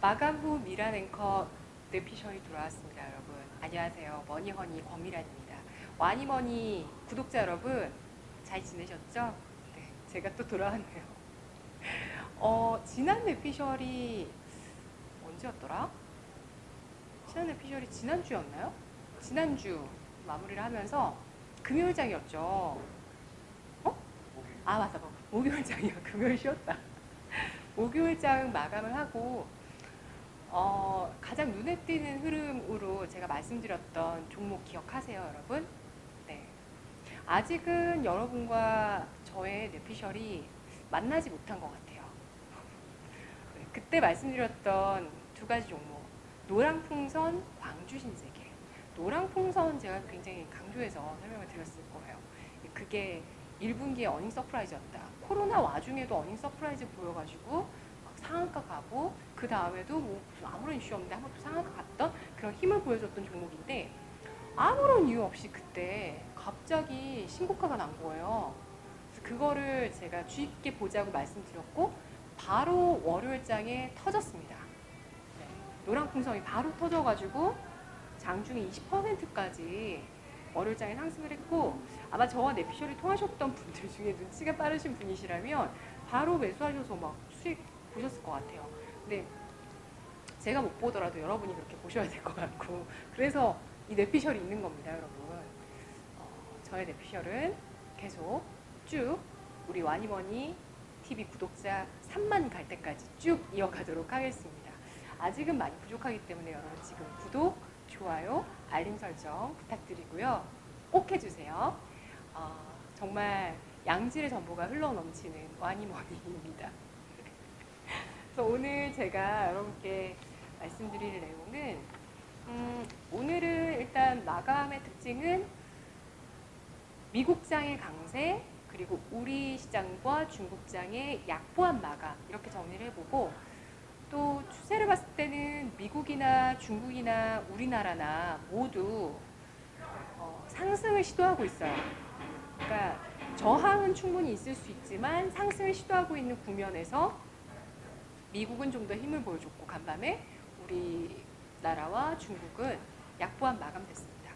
마감 후 미란 앵커 뇌피셜이 돌아왔습니다, 여러분. 안녕하세요. 머니허니 권미란입니다. 와니머니 구독자 여러분, 잘 지내셨죠? 네, 제가 또 돌아왔네요. 어, 지난 뇌피셜이 언제였더라? 지난 뇌피셜이 지난주였나요? 지난주 마무리를 하면서 금요일장이었죠. 어? 아, 맞아. 목요일장이야. 금요일 쉬었다. 목요일장 마감을 하고 어, 가장 눈에 띄는 흐름으로 제가 말씀드렸던 종목 기억하세요, 여러분? 네. 아직은 여러분과 저의 뇌피셜이 만나지 못한 것 같아요. 네, 그때 말씀드렸던 두 가지 종목, 노랑풍선, 광주신세계. 노랑풍선 제가 굉장히 강조해서 설명을 드렸을 거예요. 그게 1분기에 어닝 서프라이즈였다. 코로나 와중에도 어닝 서프라이즈 보여가지고 막 상한가 가고 그 다음에도 뭐 아무런 이슈 없는데 한 번 또 상한가 갔던 그런 힘을 보여줬던 종목인데 아무런 이유 없이 그때 갑자기 신고가가 난 거예요. 그래서 그거를 제가 주의 깊게 보자고 말씀드렸고 바로 월요일장에 터졌습니다. 네. 노랑풍선이 바로 터져가지고 장중에 20%까지 월요일장에 상승을 했고 아마 저와 내피셜이 통하셨던 분들 중에 눈치가 빠르신 분이시라면 바로 매수하셔서 막 수익 보셨을 것 같아요. 근데 제가 못 보더라도 여러분이 그렇게 보셔야 될 것 같고 그래서 이 뇌피셜이 있는 겁니다, 여러분. 어, 저의 뇌피셜은 계속 쭉 우리 와니머니 TV 구독자 3만 갈 때까지 쭉 이어가도록 하겠습니다. 아직은 많이 부족하기 때문에 여러분 지금 구독, 좋아요, 알림 설정 부탁드리고요. 꼭 해주세요. 어, 정말 양질의 정보가 흘러 넘치는 와니머니입니다. 그래서 오늘 제가 여러분께 말씀드릴 내용은 음, 오늘은 일단 마감의 특징은 미국장의 강세 그리고 우리 시장과 중국장의 약보한 마감 이렇게 정리를 해보고 또 추세를 봤을 때는 미국이나 중국이나 우리나라나 모두 어, 상승을 시도하고 있어요. 그러니까 저항은 충분히 있을 수 있지만 상승을 시도하고 있는 국면에서 미국은 좀 더 힘을 보여줬고 간밤에 우리나라와 중국은 약보한 마감됐습니다.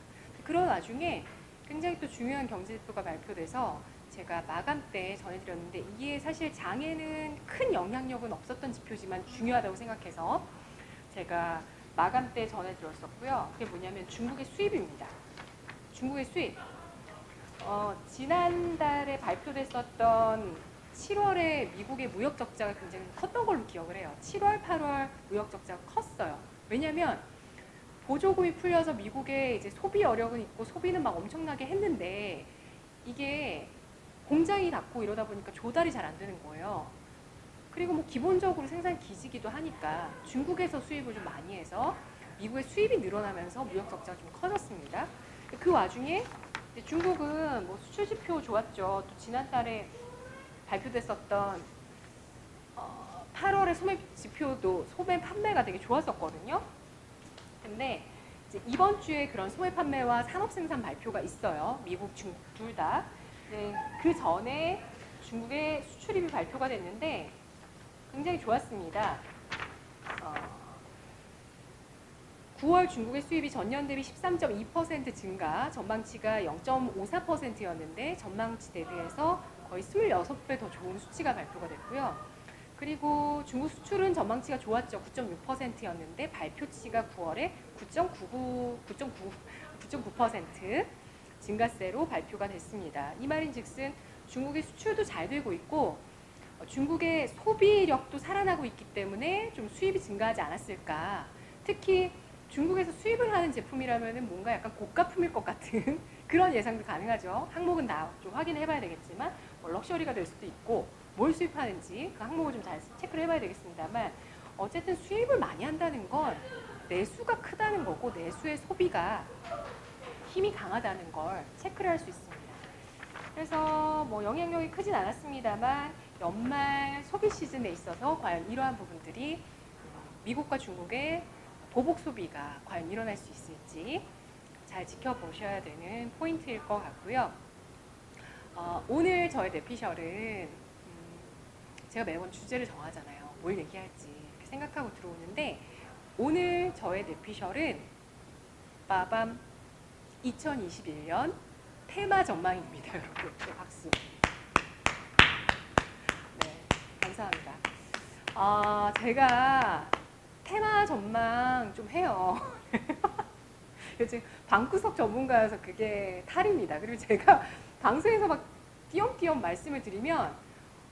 그런 와중에 굉장히 또 중요한 경제 지표가 발표돼서 제가 마감 때 전해드렸는데 이게 사실 장에는 큰 영향력은 없었던 지표지만 중요하다고 생각해서 제가 마감 때 전해드렸었고요. 그게 뭐냐면 중국의 수입입니다. 중국의 수입. 어, 지난달에 발표됐었던 7월에 미국의 무역 적자가 굉장히 컸던 걸로 기억을 해요. 7월, 8월 무역 적자가 컸어요. 왜냐하면 보조금이 풀려서 미국의 이제 소비 여력은 있고 소비는 막 엄청나게 했는데 이게 공장이 닫고 이러다 보니까 조달이 잘 안 되는 거예요. 그리고 뭐 기본적으로 생산 기지기도 하니까 중국에서 수입을 좀 많이 해서 미국의 수입이 늘어나면서 무역 적자가 좀 커졌습니다. 그 와중에 중국은 뭐 수출 지표 좋았죠. 또 지난달에 발표됐었던 어, 8월의 소매 지표도 소매 판매가 되게 좋았었거든요. 근데 이번 주에 그런 소매 판매와 산업 생산 발표가 있어요. 미국, 중국 둘 다. 네, 그 전에 중국의 수출입이 발표가 됐는데 굉장히 좋았습니다. 어, 9월 중국의 수입이 전년 대비 13.2% 증가, 전망치가 0.54%였는데 전망치 대비해서 거의 26배 더 좋은 수치가 발표가 됐고요. 그리고 중국 수출은 전망치가 좋았죠. 9.6%였는데 발표치가 9월에 9.99, 9.9, 9.9% 증가세로 발표가 됐습니다. 이 말인즉슨 중국의 수출도 잘 되고 있고 어, 중국의 소비력도 살아나고 있기 때문에 좀 수입이 증가하지 않았을까. 특히 중국에서 수입을 하는 제품이라면 뭔가 약간 고가품일 것 같은 그런 예상도 가능하죠. 항목은 다 좀 확인해 봐야 되겠지만 뭐 럭셔리가 될 수도 있고 뭘 수입하는지 그 항목을 좀 잘 체크를 해봐야 되겠습니다만 어쨌든 수입을 많이 한다는 건 내수가 크다는 거고 내수의 소비가 힘이 강하다는 걸 체크를 할 수 있습니다. 그래서 뭐 영향력이 크진 않았습니다만 연말 소비 시즌에 있어서 과연 이러한 부분들이 미국과 중국의 보복 소비가 과연 일어날 수 있을지 잘 지켜보셔야 되는 포인트일 것 같고요. 어, 오늘 저의 뇌피셜은 음, 제가 매번 주제를 정하잖아요. 뭘 얘기할지 이렇게 생각하고 들어오는데 오늘 저의 내피셜은 빠밤 2021년 테마 전망입니다, 여러분. 네, 박수. 네, 감사합니다. 아, 제가 테마 전망 좀 해요. 요즘 방구석 전문가여서 그게 탈입니다. 그리고 제가 방송에서 막 띄엄띄엄 말씀을 드리면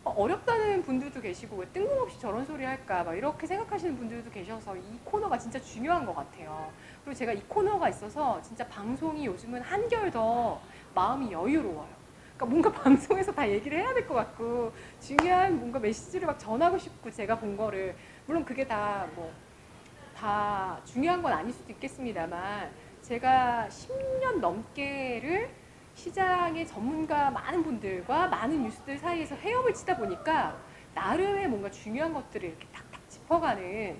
어, 어렵다는 분들도 계시고 왜 뜬금없이 저런 소리 할까 막 이렇게 생각하시는 분들도 계셔서 이 코너가 진짜 중요한 것 같아요. 그리고 제가 이 코너가 있어서 진짜 방송이 요즘은 한결 더 마음이 여유로워요. 그러니까 뭔가 방송에서 다 얘기를 해야 될 것 같고 중요한 뭔가 메시지를 막 전하고 싶고 제가 본 거를 물론 그게 다 뭐 다 중요한 건 아닐 수도 있겠습니다만 제가 10년 넘게를 시장의 전문가 많은 분들과 많은 뉴스들 사이에서 헤엄을 치다 보니까 나름의 뭔가 중요한 것들을 이렇게 탁탁 짚어가는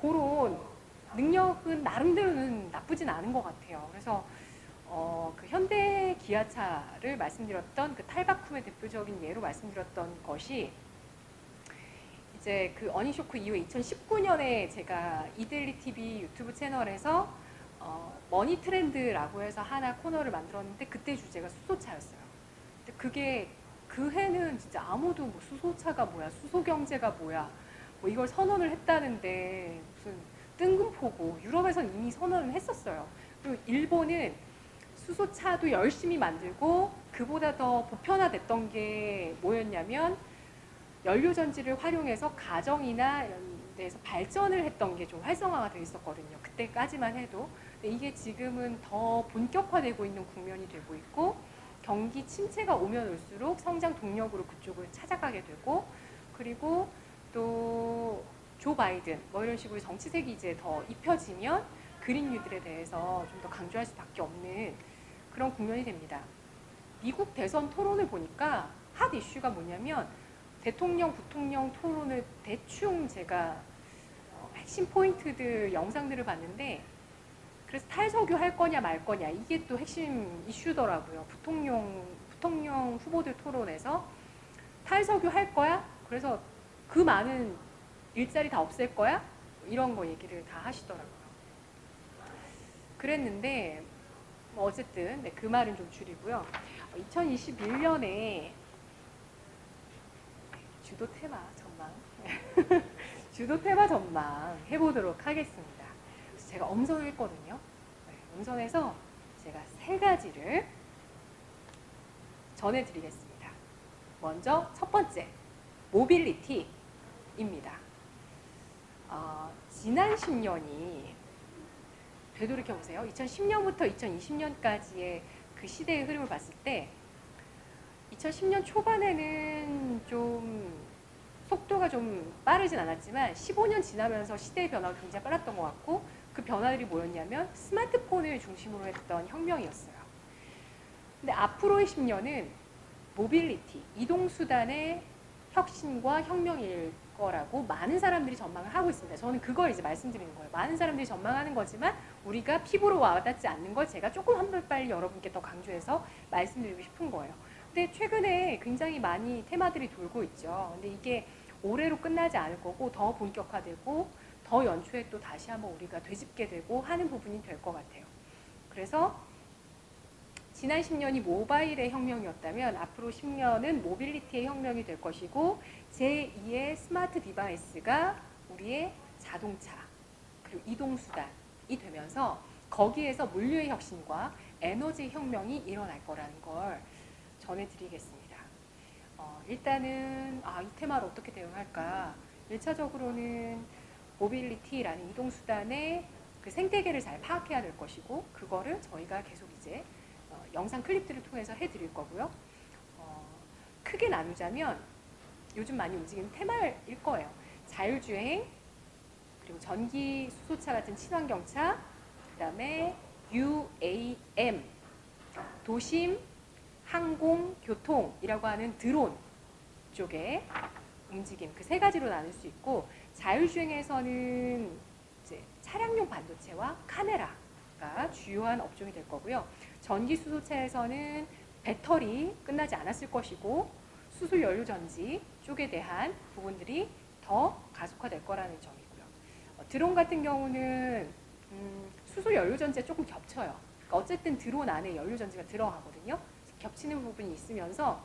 그런 능력은 나름대로는 나쁘진 않은 것 같아요. 그래서 어, 그 현대 기아차를 말씀드렸던 그 탈바꿈의 대표적인 예로 말씀드렸던 것이 이제 그 어닝쇼크 이후에 2019년에 제가 이델리 TV 유튜브 채널에서 어, 머니 트렌드라고 해서 하나 코너를 만들었는데 그때 주제가 수소차였어요. 근데 그게 그 해는 진짜 아무도 뭐 수소차가 뭐야, 수소 경제가 뭐야, 뭐 이걸 선언을 했다는데 무슨 뜬금포고 유럽에선 이미 선언을 했었어요. 그리고 일본은 수소차도 열심히 만들고 그보다 더 보편화됐던 게 뭐였냐면 연료 전지를 활용해서 가정이나 이런 데서 발전을 했던 게 좀 활성화가 돼 있었거든요. 그때까지만 해도. 이게 지금은 더 본격화되고 있는 국면이 되고 있고 경기 침체가 오면 올수록 성장 동력으로 그쪽을 찾아가게 되고 그리고 또 조 바이든 뭐 이런 식으로 정치색이 이제 더 입혀지면 그린 뉴딜에 대해서 좀 더 강조할 수밖에 없는 그런 국면이 됩니다. 미국 대선 토론을 보니까 핫 이슈가 뭐냐면 대통령, 부통령 토론을 대충 제가 어, 핵심 포인트들 영상들을 봤는데 그래서 탈석유 할 거냐 말 거냐 이게 또 핵심 이슈더라고요. 부통령 부통령 후보들 토론에서 탈석유 할 거야? 그래서 그 많은 일자리 다 없앨 거야? 이런 거 얘기를 다 하시더라고요. 그랬는데 뭐 어쨌든 네, 그 말은 좀 줄이고요. 2021년에 주도 테마 전망 주도 테마 전망 해보도록 하겠습니다. 제가 엄선을 했거든요. 네, 엄선해서 제가 세 가지를 전해드리겠습니다. 먼저 첫 번째 모빌리티입니다. 어, 지난 10년이 되돌이켜 보세요. 2010년부터 2020년까지의 그 시대의 흐름을 봤을 때 2010년 초반에는 좀 속도가 좀 빠르진 않았지만 15년 지나면서 시대의 변화가 굉장히 빨랐던 것 같고 그 변화들이 뭐였냐면 스마트폰을 중심으로 했던 혁명이었어요. 근데 앞으로의 10년은 모빌리티, 이동수단의 혁신과 혁명일 거라고 많은 사람들이 전망을 하고 있습니다. 저는 그걸 이제 말씀드리는 거예요. 많은 사람들이 전망하는 거지만 우리가 피부로 와닿지 않는 걸 제가 조금 한발 빨리 여러분께 더 강조해서 말씀드리고 싶은 거예요. 근데 최근에 굉장히 많이 테마들이 돌고 있죠. 근데 이게 올해로 끝나지 않을 거고 더 본격화되고 더 연초에 또 다시 한번 우리가 되짚게 되고 하는 부분이 될 것 같아요. 그래서 지난 10년이 모바일의 혁명이었다면 앞으로 10년은 모빌리티의 혁명이 될 것이고 제2의 스마트 디바이스가 우리의 자동차 그리고 이동수단이 되면서 거기에서 물류의 혁신과 에너지 혁명이 일어날 거라는 걸 전해드리겠습니다. 어, 일단은 아, 이 테마를 어떻게 대응할까? 1차적으로는 모빌리티라는 이동 수단의 그 생태계를 잘 파악해야 될 것이고 그거를 저희가 계속 이제 어, 영상 클립들을 통해서 해드릴 거고요. 어, 크게 나누자면 요즘 많이 움직이는 테마일 거예요. 자율주행, 그리고 전기 수소차 같은 친환경차, 그 다음에 UAM, 도심, 항공, 교통이라고 하는 드론 쪽의 움직임 그 세 가지로 나눌 수 있고 자율주행에서는 차량용 반도체와 카메라가 주요한 업종이 될 거고요. 전기 수소차에서는 배터리 끝나지 않았을 것이고 수소 연료 전지 쪽에 대한 부분들이 더 가속화될 거라는 점이고요. 어, 드론 같은 경우는 음, 수소 연료 전지가 조금 겹쳐요. 그러니까 어쨌든 드론 안에 연료 전지가 들어가거든요. 겹치는 부분이 있으면서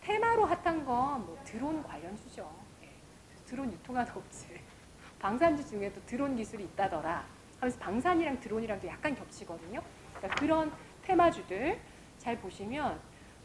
테마로 핫한 건 뭐 드론 관련주죠. 예. 드론 유통한 업체. 방산주 중에도 드론 기술이 있다더라. 하면서 방산이랑 드론이랑도 약간 겹치거든요. 그러니까 그런 테마주들 잘 보시면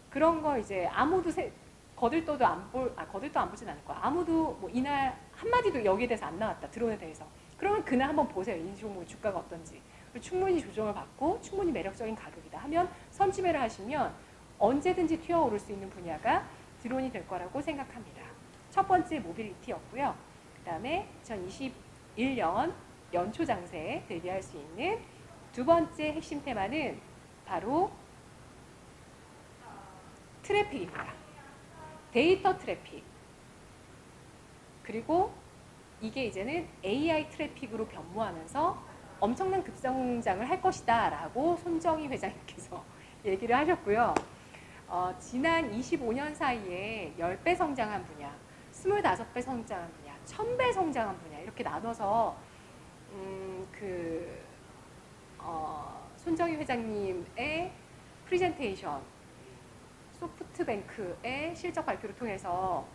그런 거 이제 아무도 세, 거들떠도 안 볼, 아 거들떠 안 보진 않을 거야. 아무도 뭐 이날 한 마디도 여기에 대해서 안 나왔다. 드론에 대해서. 그러면 그날 한번 보세요. 이 종목의 주가가 어떤지. 충분히 조정을 받고 충분히 매력적인 가격이다 하면 선지매를 하시면 언제든지 튀어오를 수 있는 분야가 드론이 될 거라고 생각합니다. 첫 번째 모빌리티였고요. 그 다음에 2021년 연초 장세에 대비할 수 있는 두 번째 핵심 테마는 바로 트래픽입니다. 데이터 트래픽. 그리고 이게 이제는 AI 트래픽으로 변모하면서 엄청난 급성장을 할 것이다 라고 손정희 회장님께서 얘기를 하셨고요. 어, 지난 25년 사이에 10배 성장한 분야, 25배 성장한 분야, 1000배 성장한 분야 이렇게 나눠서 음, 그 어, 손정희 회장님의 프리젠테이션 소프트뱅크의 실적 발표를 통해서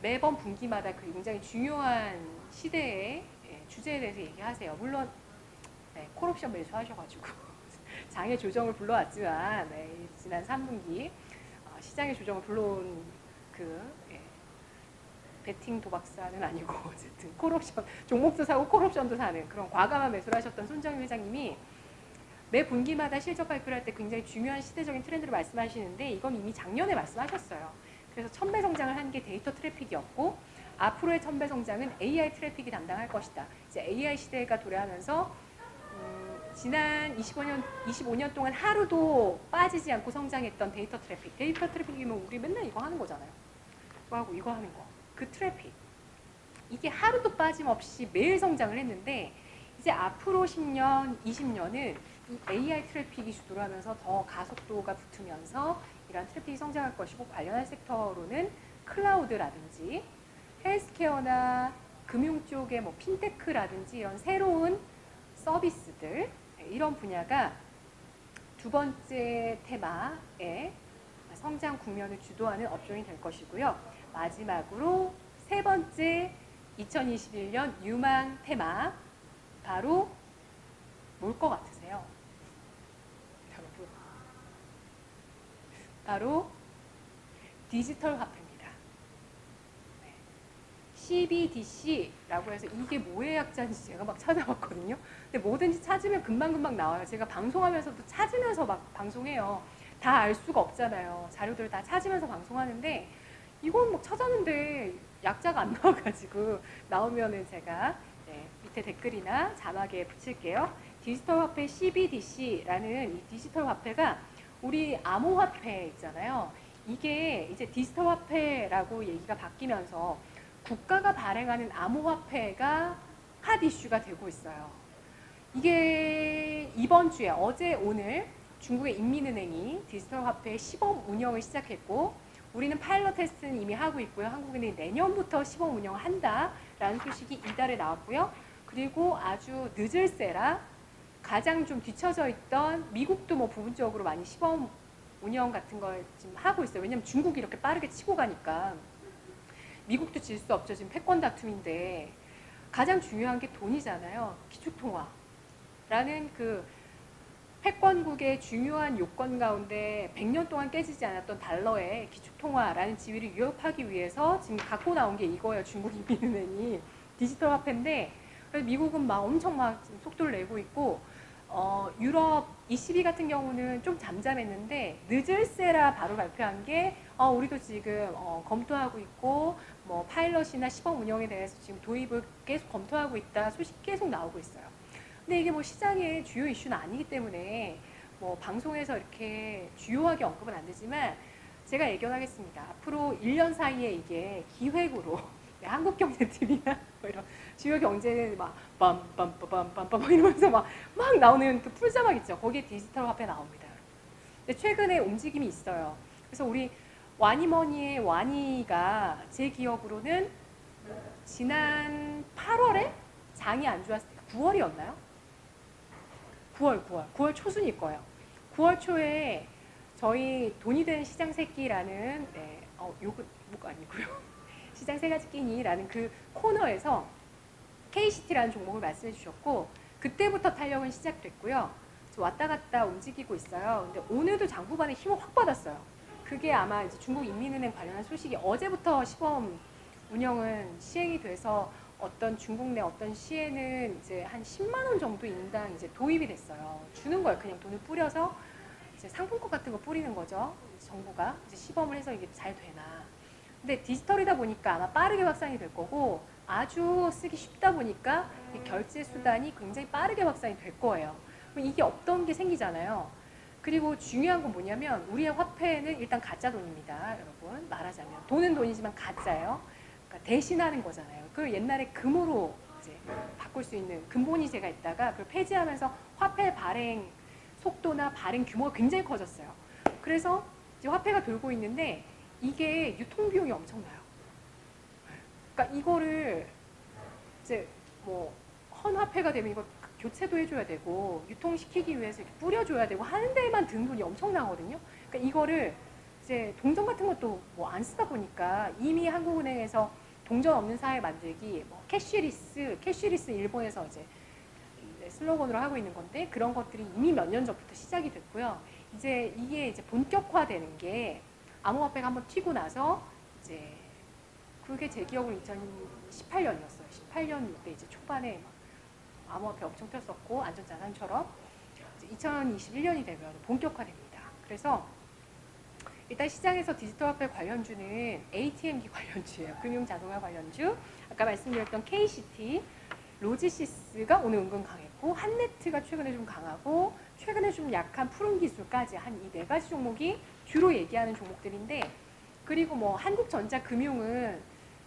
매번 분기마다 그 굉장히 중요한 시대의 예, 주제에 대해서 얘기하세요. 물론 네, 콜옵션 매수하셔가지고 장의 조정을 불러왔지만 네, 지난 3분기 어, 시장의 조정을 불러온 그 예, 베팅 도박사는 아니고 어쨌든 콜옵션 종목도 사고 콜옵션도 사는 그런 과감한 매수를 하셨던 손정희 회장님이 매 분기마다 실적 발표를 할 때 굉장히 중요한 시대적인 트렌드를 말씀하시는데 이건 이미 작년에 말씀하셨어요. 그래서 천배 성장을 한 게 데이터 트래픽이었고 앞으로의 천배 성장은 AI 트래픽이 담당할 것이다. 이제 AI 시대가 도래하면서 음, 지난 25년 25년 동안 하루도 빠지지 않고 성장했던 데이터 트래픽. 데이터 트래픽이면 우리 맨날 이거 하는 거잖아요. 이거 하고 이거 하는 거. 그 트래픽. 이게 하루도 빠짐없이 매일 성장을 했는데 이제 앞으로 10년, 20년은 이 AI 트래픽이 주도를 하면서 더 가속도가 붙으면서 이런 트래픽이 성장할 것이고 관련한 섹터로는 클라우드라든지 헬스케어나 금융 쪽의 뭐 핀테크라든지 이런 새로운 서비스들 네, 이런 분야가 두 번째 테마의 성장 국면을 주도하는 업종이 될 것이고요. 마지막으로 세 번째 2021년 유망 테마 바로 뭘 것 같으세요? 여러분 바로 디지털 화폐입니다. 네. CBDC라고 해서 이게 뭐의 약자인지 제가 막 찾아봤거든요. 근데 뭐든지 찾으면 금방금방 나와요. 제가 방송하면서도 찾으면서 막 방송해요. 다 알 수가 없잖아요. 자료들을 다 찾으면서 방송하는데 이건 막 찾았는데 약자가 안 나와가지고 나오면은 제가 네, 밑에 댓글이나 자막에 붙일게요. 디지털 화폐 CBDC라는 이 디지털 화폐가 우리 암호화폐 있잖아요. 이게 이제 디지털 화폐라고 얘기가 바뀌면서 국가가 발행하는 암호화폐가 핫 이슈가 되고 있어요. 이게 이번 주에 어제 오늘 중국의 인민은행이 디지털 화폐 시범 운영을 시작했고 우리는 파일럿 테스트는 이미 하고 있고요. 한국은행 내년부터 시범 운영을 한다라는 소식이 이달에 나왔고요. 그리고 아주 늦을세라 가장 좀 뒤처져 있던 미국도 뭐 부분적으로 많이 시범 운영 같은 걸 지금 하고 있어요. 왜냐하면 중국이 이렇게 빠르게 치고 가니까 미국도 질 수 없죠. 지금 패권 다툼인데 가장 중요한 게 돈이잖아요. 기축통화라는 그 패권국의 중요한 요건 가운데 100년 동안 깨지지 않았던 달러의 기축통화라는 지위를 위협하기 위해서 지금 갖고 나온 게 이거예요. 중국 인민은행이 디지털 화폐인데 그래서 미국은 막 엄청 막 속도를 내고 있고 어, 유럽 ECB 같은 경우는 좀 잠잠했는데 늦을세라 바로 발표한 게 어, 우리도 지금 어, 검토하고 있고 뭐 파일럿이나 시범 운영에 대해서 지금 도입을 계속 검토하고 있다 소식 계속 나오고 있어요. 근데 이게 뭐 시장의 주요 이슈는 아니기 때문에 뭐 방송에서 이렇게 주요하게 언급은 안 되지만 제가 예견하겠습니다. 앞으로 1년 사이에 이게 기획으로 네, 한국경제TV나 뭐 이런 주요 경제는 막 빰빰빰빰빰빰 이러면서 막, 막 나오는 그 풀자막 있죠. 거기에 디지털 화폐 나옵니다. 근데 최근에 움직임이 있어요. 그래서 우리 와니머니의 와니가 제 기억으로는 지난 8월에 장이 안 좋았을 때 9월이었나요? 9월, 9월, 9월 초순일 거예요. 9월 초에 저희 돈이 된 시장 새끼라는 네, 어, 요거 뭐가 아니고요. 시장 세 가지 끼니라는 그 코너에서 KCT라는 종목을 말씀해 주셨고 그때부터 탄력은 시작됐고요. 저 왔다 갔다 움직이고 있어요. 근데 오늘도 장부반에 힘을 확 받았어요. 그게 아마 이제 중국 인민은행 관련한 소식이 어제부터 시범 운영은 시행이 돼서 어떤 중국 내 어떤 시에는 이제 한 10만 원 정도 인당 이제 도입이 됐어요. 주는 거예요. 그냥 돈을 뿌려서 이제 상품권 같은 거 뿌리는 거죠. 정부가 이제 시범을 해서 이게 잘 되나. 근데 디지털이다 보니까 아마 빠르게 확산이 될 거고 아주 쓰기 쉽다 보니까 이 결제 수단이 굉장히 빠르게 확산이 될 거예요. 이게 없던 게 생기잖아요. 그리고 중요한 건 뭐냐면 우리의 화폐는 일단 가짜 돈입니다, 여러분. 말하자면 돈은 돈이지만 가짜예요. 그러니까 대신하는 거잖아요. 그 옛날에 금으로 이제 바꿀 수 있는 근본이제가 있다가 그걸 폐지하면서 화폐 발행 속도나 발행 규모가 굉장히 커졌어요. 그래서 이제 화폐가 돌고 있는데 이게 유통 비용이 엄청나요. 그러니까 이거를 이제 뭐 헌화폐가 되면 이거 교체도 해줘야 되고 유통시키기 위해서 이렇게 뿌려줘야 되고 하는 데만 든 돈이 엄청나거든요. 그러니까 이거를 이제 동전 같은 것도 뭐 안 쓰다 보니까 이미 한국은행에서 동전 없는 사회 만들기, 뭐 캐시리스, 캐시리스 일본에서 이제 슬로건으로 하고 있는 건데 그런 것들이 이미 몇 년 전부터 시작이 됐고요. 이제 이게 이제 본격화되는 게 암호화폐가 한번 튀고 나서 이제 그게 제 기억으로 2018년이었어요. 18년 때 이제 초반에 막 암호화폐 엄청 튀었었고 안전자산처럼 2021년이 되면 본격화됩니다. 그래서 일단 시장에서 디지털 화폐 관련주는 ATM기 관련주예요. 금융 자동화 관련주. 아까 말씀드렸던 KCT, 로지시스가 오늘 은근 강했고 한네트가 최근에 좀 강하고 최근에 좀 약한 푸른 기술까지 한 이 네 가지 종목이 주로 얘기하는 종목들인데 그리고 뭐 한국전자 금융은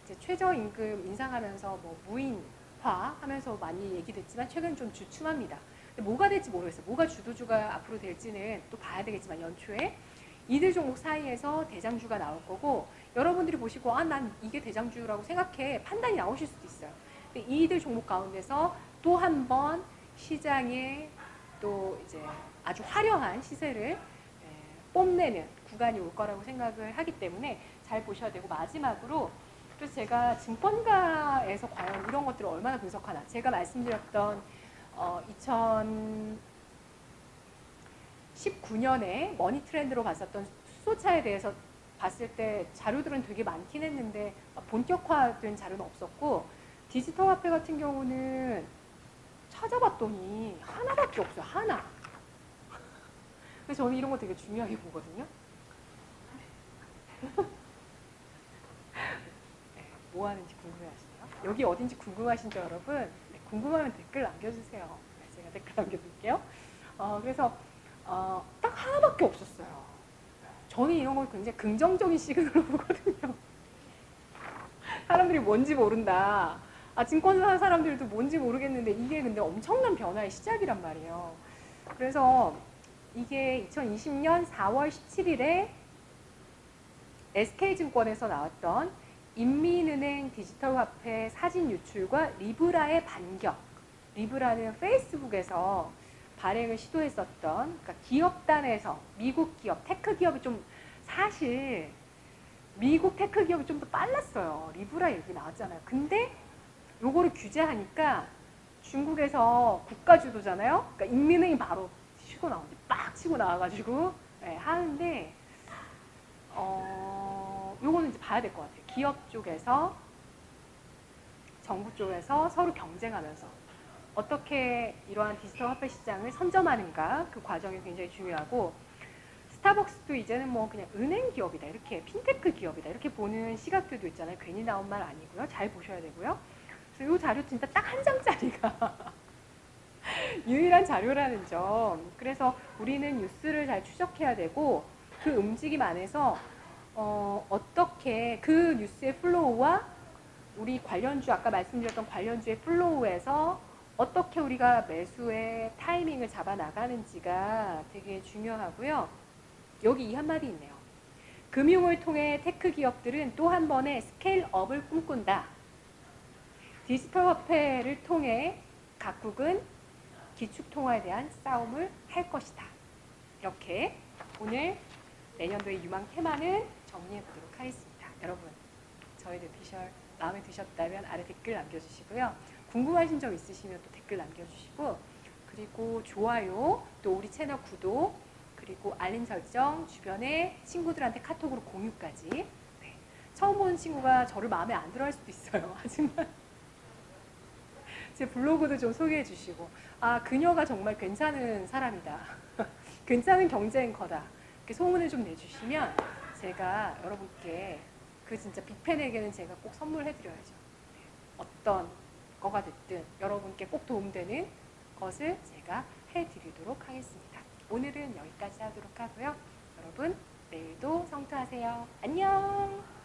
이제 최저임금 인상하면서 뭐 무인화 하면서 많이 얘기됐지만 최근 좀 주춤합니다. 뭐가 될지 모르겠어요. 뭐가 주도주가 앞으로 될지는 또 봐야 되겠지만 연초에 이들 종목 사이에서 대장주가 나올 거고 여러분들이 보시고 아 난 이게 대장주라고 생각해 판단이 나오실 수도 있어요. 근데 이들 종목 가운데서 또 한 번 시장에 또 이제 아주 화려한 시세를 예, 뽐내는 구간이 올 거라고 생각을 하기 때문에 잘 보셔야 되고 마지막으로 그래서 제가 증권가에서 과연 이런 것들을 얼마나 분석하나 제가 말씀드렸던 어, 2019년에 머니 트렌드로 봤었던 수소차에 대해서 봤을 때 자료들은 되게 많긴 했는데 본격화된 자료는 없었고 디지털 화폐 같은 경우는 찾아봤더니 하나밖에 없어요. 하나. 그래서 저는 이런 거 되게 중요하게 보거든요. 네, 뭐 하는지 궁금해하시나요? 여기 어딘지 궁금하신죠, 여러분? 네, 궁금하면 댓글 남겨주세요. 네, 제가 댓글 남겨둘게요. 어, 그래서 어, 딱 하나밖에 없었어요. 저는 이런 걸 굉장히 긍정적인 시그널로 보거든요. 사람들이 뭔지 모른다. 아, 증권사 사람들도 뭔지 모르겠는데 이게 근데 엄청난 변화의 시작이란 말이에요. 그래서 이게 2020년 4월 17일에 SK증권에서 나왔던 인민은행 디지털 화폐 사진 유출과 리브라의 반격. 리브라는 페이스북에서 발행을 시도했었던 그러니까 기업단에서 미국 기업, 테크 기업이 좀 사실 미국 테크 기업이 좀 더 빨랐어요. 리브라 얘기 나왔잖아요. 근데 요거를 규제하니까 중국에서 국가 주도잖아요. 그러니까 인민은행이 바로 치고 나오는데 빡 치고 나와가지고 네, 하는데 어 요거는 이제 봐야 될 것 같아요. 기업 쪽에서 정부 쪽에서 서로 경쟁하면서 어떻게 이러한 디지털 화폐 시장을 선점하는가 그 과정이 굉장히 중요하고 스타벅스도 이제는 뭐 그냥 은행 기업이다 이렇게 핀테크 기업이다 이렇게 보는 시각들도 있잖아요. 괜히 나온 말 아니고요. 잘 보셔야 되고요. 그래서 이 자료 진짜 딱 한 장짜리가 유일한 자료라는 점. 그래서 우리는 뉴스를 잘 추적해야 되고 그 움직임 안에서 어, 어떻게 그 뉴스의 플로우와 우리 관련주 아까 말씀드렸던 관련주의 플로우에서 어떻게 우리가 매수의 타이밍을 잡아 나가는지가 되게 중요하고요. 여기 이 한마디 있네요. 금융을 통해 테크 기업들은 또 한 번의 스케일업을 꿈꾼다. 디지털 화폐를 통해 각국은 기축 통화에 대한 싸움을 할 것이다. 이렇게 오늘 내년도의 유망 테마는 정리해 보도록 하겠습니다. 여러분, 저희 뇌피셜 마음에 드셨다면 아래 댓글 남겨주시고요. 궁금하신 점 있으시면 또 댓글 남겨주시고 그리고 좋아요, 또 우리 채널 구독, 그리고 알림 설정, 주변에 친구들한테 카톡으로 공유까지. 네. 처음 보는 친구가 저를 마음에 안 들어 할 수도 있어요. 하지만 제 블로그도 좀 소개해 주시고, 아, 그녀가 정말 괜찮은 사람이다. 괜찮은 경제 앵커다. 이렇게 소문을 좀 내주시면 제가 여러분께 그 진짜 빅팬에게는 제가 꼭 선물해 드려야죠. 네. 어떤 거가 됐든 여러분께 꼭 도움되는 것을 제가 해드리도록 하겠습니다. 오늘은 여기까지 하도록 하고요. 여러분, 내일도 성투하세요. 안녕!